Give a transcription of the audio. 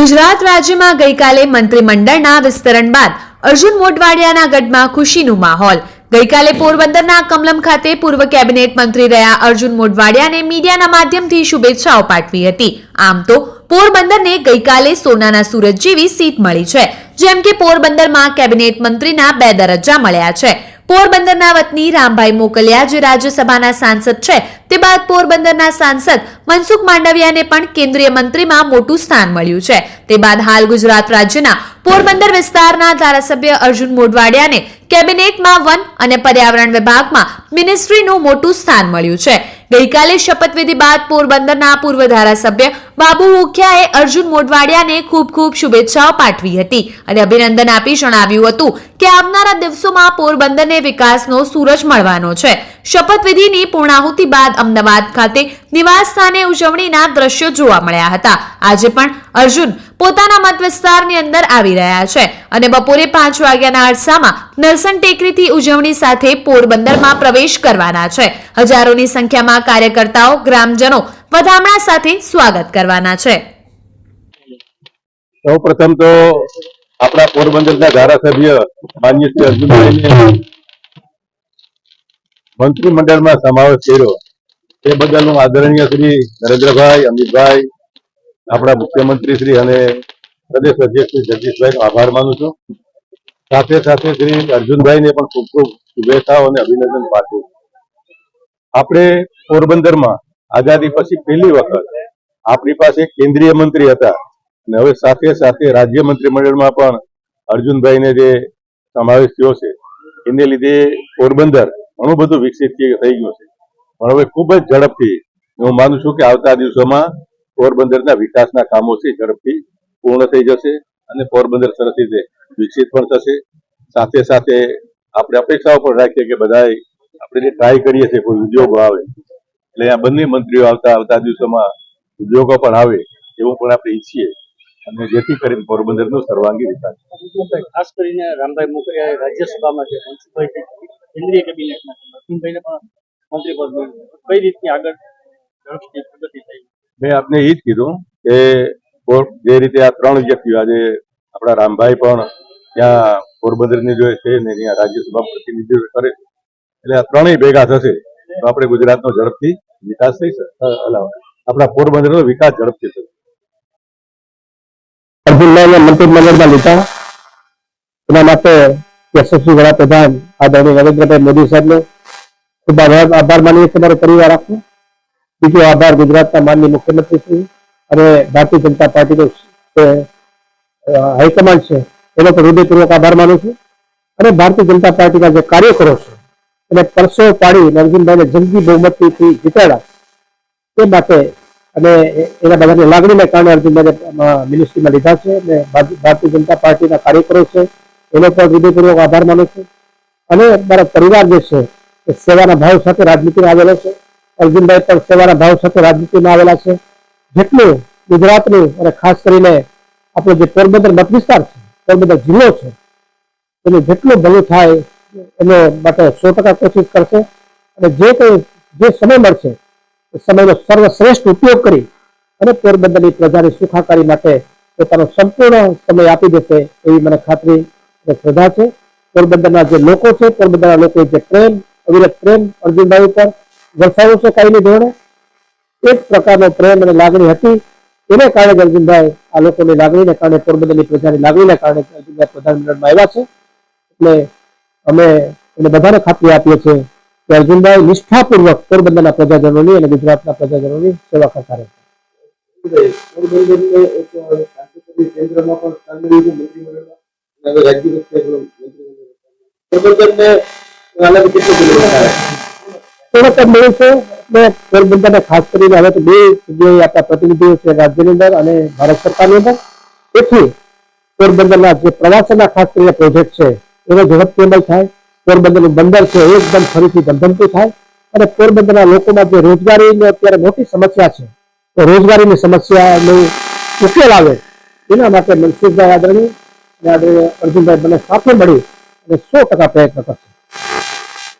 ગુજરાત રાજ્યમાં ગઈકાલે મંત્રીમંડળના વિસ્તરણ બાદ અર્જુન મોઢવાડિયાના ગઢમાં ખુશીનું માહોલ. ગઈકાલે પોરબંદરના કમલમ ખાતે પૂર્વ કેબિનેટ મંત્રી રહ્યા અર્જુન મોઢવાડિયાને મીડિયાના માધ્યમથી શુભેચ્છાઓ પાઠવી હતી. આમ તો પોરબંદરને ગઈકાલે સોનાના સૂરજ જેવી સીટ મળી છે, જેમ કે પોરબંદરમાં કેબિનેટ મંત્રીના બે દરજ્જા મળ્યા છે. પોરબંદરના વતની રામભાઈ મોકલિયા, જે રાજ્યસભાના સાંસદ છે તે બાદ પોરબંદરના સાંસદ મનસુખ માંડવિયાને પણ કેન્દ્રીય મંત્રીમાં મોટું સ્થાન મળ્યું છે. તે બાદ હાલ ગુજરાત રાજ્યના પોરબંદર વિસ્તારના ધારાસભ્ય અર્જુન મોઢવાડિયાને કેબિનેટમાં વન અને પર્યાવરણ વિભાગમાં મિનિસ્ટ્રીનું મોટું સ્થાન મળ્યું છે. ગઈકાલે શપથવિધિ બાદ પોરબંદરના પૂર્વ ધારાસભ્ય બાબુ મુખિયાએ અર્જુન મોઢવાડિયાને ખૂબ ખૂબ શુભેચ્છાઓ પાઠવી હતી અને અભિનંદન આપી જણાવ્યું હતું કે આવનારા દિવસોમાં પોરબંદરને વિકાસનો સૂરજ મળવાનો છે. શપથવિધિની પૂર્ણાહુતિ બાદ અમદાવાદ ખાતે નિવાસ સ્થાને ઉજવણીના દ્રશ્યો જોવા મળ્યા હતા. આજે પણ અર્જુન પોતાના મત વિસ્તારની અંદર આવી રહ્યા છે અને બપોરે પાંચ વાગ્યાના અરસામાં નરસન ટેકરીથી ઉજવણી સાથે પોરબંદરમાં પ્રવેશ કરવાના છે. હજારોની સંખ્યામાં કાર્યકર્તાઓ, ગ્રામજનો વધામણા સાથે સ્વાગત કરવાના છે. સૌ પ્રથમ તો આપણા પોરબંદરના ધારાસભ્ય માન્ય શ્રી અર્જુનભાઈને મંત્રીમંડળમાં સમાવેશ કર્યો. તે બદલ હું આદરણીય શ્રી નરેન્દ્રભાઈ, અમિતભાઈ, આપણા મુખ્યમંત્રી શ્રી અને પ્રદેશ અધ્યક્ષ શ્રી જગદીશભાઈ આભાર માનું છું. સાથે સાથે શ્રી અર્જુનભાઈને પણ ખૂબ ખૂબ શુભેચ્છાઓ અને અભિનંદન પાઠવું આપણે પોરબંદરમાં આઝાદી પછી પહેલી વખત આપણી પાસે કેન્દ્રીય મંત્રી હતા અને હવે સાથે સાથે રાજ્ય મંત્રીમંડળમાં પણ અર્જુનભાઈને જે સમાવેશ થયો છે, એને લીધે પોરબંદર ઘણું બધું વિકસિત થઈ ગયું છે. પણ હવે ખૂબ જ ઝડપથી હું માનું છું કે આવતા દિવસોમાં પોરબંદરના વિકાસના કામો છે ઝડપથી પૂર્ણ થઈ જશે અને પોરબંદર સરસ રીતે વિકસિત પણ થશે. સાથે સાથે આપણે અપેક્ષાઓ પણ રાખીએ કે બધાએ આપણે ટ્રાય કરીએ છીએ, કોઈ ઉદ્યોગો આવે, એટલે આ બંને મંત્રીઓ આવતા આવતા દિવસોમાં ઉદ્યોગો પણ આવે એવું પણ આપણે ઈચ્છીએ. અને જેથી કરીને પોરબંદરનો સર્વાંગી વિકાસ ખાસ કરીને રામભાઈ મોકરિયા રાજ્યસભામાં છે, કેન્દ્રીય કેબિનેટમાં પણ મંત્રી પદ કઈ રીતની આગળ ઝડપથી પ્રગતિ થઈ? મેં આપને એ જ કીધું કે જે રીતે આ ત્રણ વ્યક્તિઓ આજે આપણા રામભાઈ પણ ત્યાં પોરબંદરની જો છે ને ત્યાં રાજ્યસભા પ્રતિનિધિત્વ કરે છે એટલે આ ત્રણેય ભેગા થશે તો આપણે ગુજરાતનો ઝડપથી વિકાસ થઈ શકે. આપણા પોરબંદરનો વિકાસ ઝડપથી થશે. અર્જુનભાઈને મંત્રીમંડળમાં લીધા. એના માટે યશસ્વી વડાપ્રધાન આદરણીય નરેન્દ્રભાઈ મોદી સાહેબનો આભાર માનીએ છીએ મારો પરિવાર આખો બીજો આભાર ગુજરાતના માનની મુખ્યમંત્રી શ્રી અને ભારતીય જનતા પાર્ટીનો હાઈકમાન્ડ છે, એનો પણ હૃદયપૂર્વક આભાર માનું છું. અને ભારતીય જનતા પાર્ટીના જે કાર્યકરો છે, એને પરસો પાડી અર્જુનભાઈને જંગી બહુમતીથી જીતાડ્યા. તે માટે અને એના બધાની લાગણીને કારણે અર્જુનભાઈને આમાં મિનિસ્ટ્રીમાં લીધા છે. અને ભારતીય જનતા પાર્ટીના કાર્યકરો છે, એનો પણ હૃદયપૂર્વક આભાર માનું છું. અને મારા પરિવાર જે છે એ સેવાના ભાવ સાથે રાજનીતિમાં આવેલો છે. અર્જુનભાઈ પણ સેવાના ભાવ સાથે રાજનીતિમાં આવેલા છે. જેટલું ગુજરાતનું અને ખાસ કરીને આપણો જે પોરબંદર મત છે, પોરબંદર જિલ્લો છે, એનું જેટલું ભલું થાય, એનો માટે સો ટકા કોશિશ કરશે. અને જે કંઈ, જે સમય મળશે, એ સમયનો સર્વશ્રેષ્ઠ ઉપયોગ કરી અને પોરબંદરની પ્રજાની સુખાકારી માટે પોતાનો સંપૂર્ણ સમય આપી દેશે એવી મને ખાતરી અને શ્રદ્ધા છે. પોરબંદરના જે લોકો છે, પોરબંદરના લોકોએ જે પ્રેમ અવિરત પ્રેમ અર્જુનભાઈ ઉપર વરસાવ્યો છે કાયમી ધોરણે. એક પ્રકારનો પ્રેમ અને લાગણી હતી. એને કારણે અર્જુનભાઈ આ લોકોની લાગણીને કારણે પોરબંદરની પ્રજાની લાગણીને કારણે અર્જુનભાઈ પ્રધાનમંડળમાં આવ્યા છે. એટલે અમે એને બધાને ખાતરી આપીએ છીએ કે અર્જુનભાઈ નિષ્ઠાપૂર્વક પોરબંદરના પ્રજાજનોની અને ગુજરાતના પ્રજાજનોની સેવા કરતા રહેશે. કેન્દ્રમાં પણ પોરબંદરને થોડોક મળ્યું છે એટલે પોરબંદરને ખાસ કરીને હવે તો બે જગ્યાએ આપણા પ્રતિનિધિઓ છે રાજ્યની અંદર અને ભારત સરકારની અંદર તેથી પોરબંદરના જે પ્રવાસનના ખાસ કરીને પ્રોજેક્ટ છે એનો ઝડપથી અમલ થાય પોરબંદરનું બંદર છે એકદમ ફરીથી ધમધમતું થાય અને પોરબંદરના લોકોમાં જે રોજગારીની અત્યારે મોટી સમસ્યા છે તો રોજગારીની સમસ્યાનો ઉકેલ આવે એના માટે મનસુખભાઈ આદરણી અને આદરણીય અર્જુનભાઈ મને સાથે મળી અને સો ટકા પ્રયત્ન કરશે